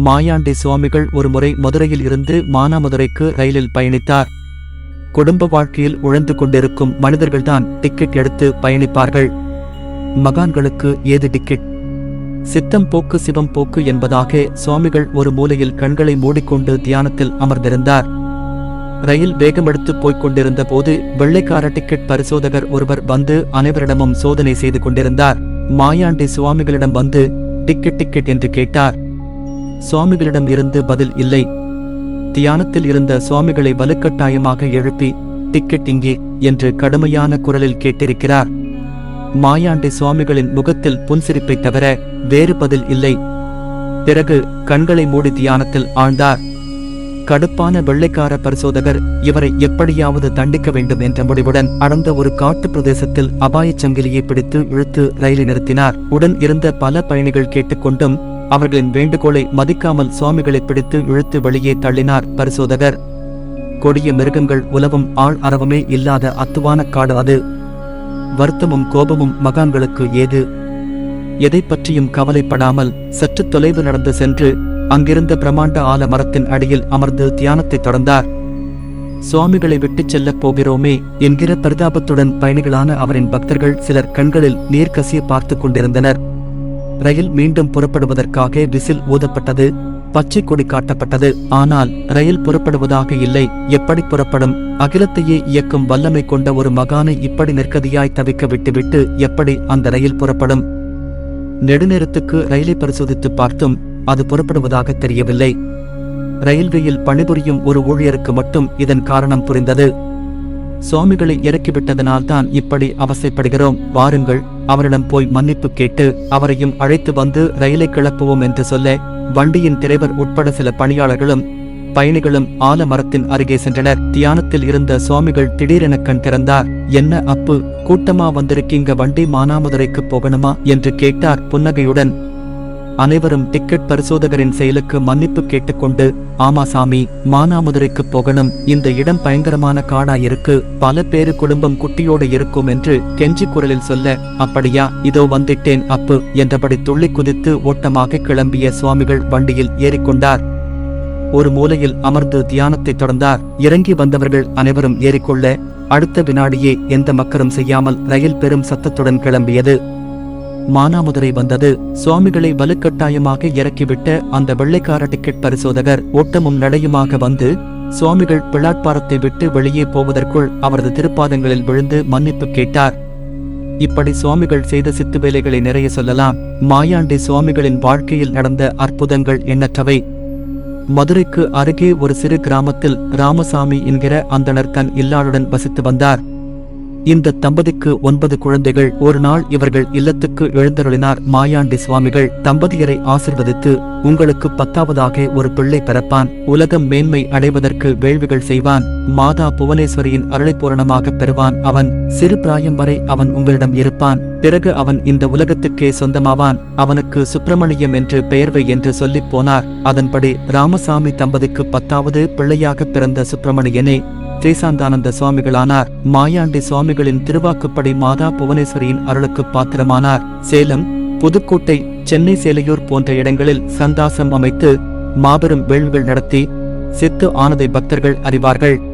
மாயாண்டி சுவாமிகள் ஒருமுறை மதுரையில் இருந்து மானாமதுரைக்கு ரயிலில் பயணித்தார். குடும்ப வாழ்க்கையில் உழந்து கொண்டிருக்கும் மனிதர்கள்தான் டிக்கெட் எடுத்து பயணிப்பார்கள். மகான்களுக்கு ஏது டிக்கெட்? சித்தம் போக்கு சிவம் போக்கு என்பதாக சுவாமிகள் ஒரு மூலையில் கண்களை மூடிக்கொண்டு தியானத்தில் அமர்ந்திருந்தார். ரயில் வேகமெடுத்து போய்க் கொண்டிருந்த போது வெள்ளைக்கார டிக்கெட் பரிசோதகர் ஒருவர் வந்து அனைவரிடமும் சோதனை செய்து கொண்டிருந்தார். மாயாண்டி சுவாமிகளிடம் வந்து டிக்கெட் டிக்கெட் என்று கேட்டார். சுவாமிகளிடம் இருந்து பதில் இல்லை. தியானத்தில் இருந்த சுவாமிகளை வலுக்கட்டாயமாக எழுப்பி டிக்கெட் இங்கே என்று கடுமையான குரலில் கேட்டிருக்கிறார். மாயாண்டி சுவாமிகளின் முகத்தில் புன்சிரிப்பை தவிர வேறு பதில் இல்லை. பிறகு கண்களை மூடி தியானத்தில் ஆழ்ந்தார். கடுப்பான வெள்ளைக்கார பரிசோதகர் இவரை எப்படியாவது தண்டிக்க வேண்டும் என்ற முடிவுடன் அடர்ந்த ஒரு காட்டு பிரதேசத்தில் அபாயச் சங்கிலியை பிடித்து இழுத்து ரயிலை நிறுத்தினார். உடன் இருந்த பல பயணிகள் கேட்டுக்கொண்டும் அவர்களின் வேண்டுகோளை மதிக்காமல் சுவாமிகளை பிடித்து இழுத்து வெளியே தள்ளினார் பரிசோதகர். கொடிய மிருகங்கள் உலவும் ஆள் அரவமே இல்லாத அத்துவான காடு அது. வருத்தமும் கோபமும் மகான்களுக்கு ஏது? எதை பற்றியும் கவலைப்படாமல் சற்று தொலைவு நடந்து சென்று அங்கிருந்த பிரமாண்ட ஆல மரத்தின் அடியில் அமர்ந்து தியானத்தை தொடர்ந்தார். சுவாமிகளை விட்டுச் செல்லப் போகிறோமே என்கிற பரிதாபத்துடன் பயணிகளான அவரின் பக்தர்கள் சிலர் கண்களில் நீர் கசிய கொண்டிருந்தனர். ரயில் மீண்டும் புறப்படுவதற்காக விசில் ஊதப்பட்டது. பச்சை கொடி காட்டப்பட்டது. ஆனால் ரயில் புறப்படுவதாக இல்லை. எப்படி புறப்படும்? அகிலத்தையே இயக்கும் வல்லமை கொண்ட ஒரு மகானை இப்படி நெற்கதியாய் தவிக்க விட்டுவிட்டு எப்படி அந்த ரயில் புறப்படும்? நெடுநேரத்துக்கு ரயிலை பரிசோதித்து பார்த்தும் அது புறப்படுவதாக தெரியவில்லை. ரயில்வேயில் பணிபுரியும் ஒரு ஊழியருக்கு மட்டும் இதன் காரணம் புரிந்தது. சுவாமிகளை இறக்கிவிட்டதனால்தான் இப்படி அவசைப்படுகிறோம். வாருங்கள் அவரிடம் போய் மன்னிப்பு கேட்டு அவரையும் அழைத்து வந்து ரயிலை கிளப்புவோம் என்று சொல்ல வண்டியின் டிரைவர் உட்பட சில பணியாளர்களும் பயணிகளும் ஆலமரத்தின் அருகே சென்றனர். தியானத்தில் இருந்த சுவாமிகள் திடீரென கண் திறந்தார். என்ன அப்பு கூட்டமா வந்திருக்கீங்க வண்டி மானாமதுரைக்கு போகணுமா? என்று கேட்டார் புன்னகையுடன். அனைவரும் டிக்கெட் பரிசோதகரின் செயலுக்கு மன்னிப்பு கேட்டுக்கொண்டு ஆமா சாமி மானாமதுரைக்கு போகணும். இந்த இடம் பயங்கரமான காடா இருக்கு. பல பேரு குடும்பம் குட்டியோடு இருக்கும் என்று கெஞ்சி குரலில் சொல்ல அப்படியா இதோ வந்துட்டேன் அப்பு என்றபடி துள்ளி குதித்து ஓட்டமாக கிளம்பிய சுவாமிகள் வண்டியில் ஏறிக்கொண்டார். ஒரு மூலையில் அமர்ந்து தியானத்தை தொடர்ந்தார். இறங்கி வந்தவர்கள் அனைவரும் ஏறிக்கொள்ள அடுத்த வினாடியே எந்த மக்கரும் செய்யாமல் ரயில் பெரும் சத்தத்துடன் கிளம்பியது. மானாமதுரை வந்தது. சுவாமிகளை வலுக்கட்டாயமாக இறக்கிவிட்ட அந்த வெள்ளைக்கார டிக்கெட் பரிசோதகர் ஓட்டமும் நடையுமாக வந்து சுவாமிகள் பிளாட்பாரத்தை விட்டு வெளியே போவதற்குள் அவரது திருப்பாதங்களில் விழுந்து மன்னிப்பு கேட்டார். இப்படி சுவாமிகள் செய்த சித்து வேலைகளை நிறைய சொல்லலாம். மாயாண்டி சுவாமிகளின் வாழ்க்கையில் நடந்த அற்புதங்கள் எண்ணற்றவை. மதுரைக்கு அருகே ஒரு சிறு கிராமத்தில் ராமசாமி என்கிற அந்தணர் தன் இல்லாளுடன் வசித்து வந்தார். இந்த தம்பதிக்கு ஒன்பது குழந்தைகள். ஒரு நாள் இவர்கள் இல்லத்துக்கு எழுந்தருளினார். மாயாண்டி சுவாமிகள் தம்பதியரை ஆசிர்வதித்து உங்களுக்கு பத்தாவதாக ஒரு பிள்ளை பிறப்பான். உலகம் மேன்மை அடைவதற்கு வேள்விகள் செய்வான். மாதா புவனேஸ்வரியின் அருளை பூரணமாக பெறுவான். அவன் சிறு பிராயம் வரை அவன் உங்களிடம் இருப்பான். பிறகு அவன் இந்த உலகத்துக்கே சொந்தமாவான். அவனுக்கு சுப்பிரமணியம் என்று பெயர்வை என்று சொல்லிப் போனார். அதன்படி ராமசாமி தம்பதிக்கு பத்தாவது பிள்ளையாக பிறந்த சுப்பிரமணியனே ஜெய்சாந்தானந்த சுவாமிகளானார். மாயாண்டி சுவாமிகளின் திருவாக்குப்படி மாதா புவனேஸ்வரியின் அருளுக்கு பாத்திரமானார். சேலம் புதுக்கோட்டை சென்னை சேலையூர் போன்ற இடங்களில் சந்தாசம் அமைத்து மாபெரும் வேள்விகள் நடத்தி சித்து ஆனதை பக்தர்கள் அறிவார்கள்.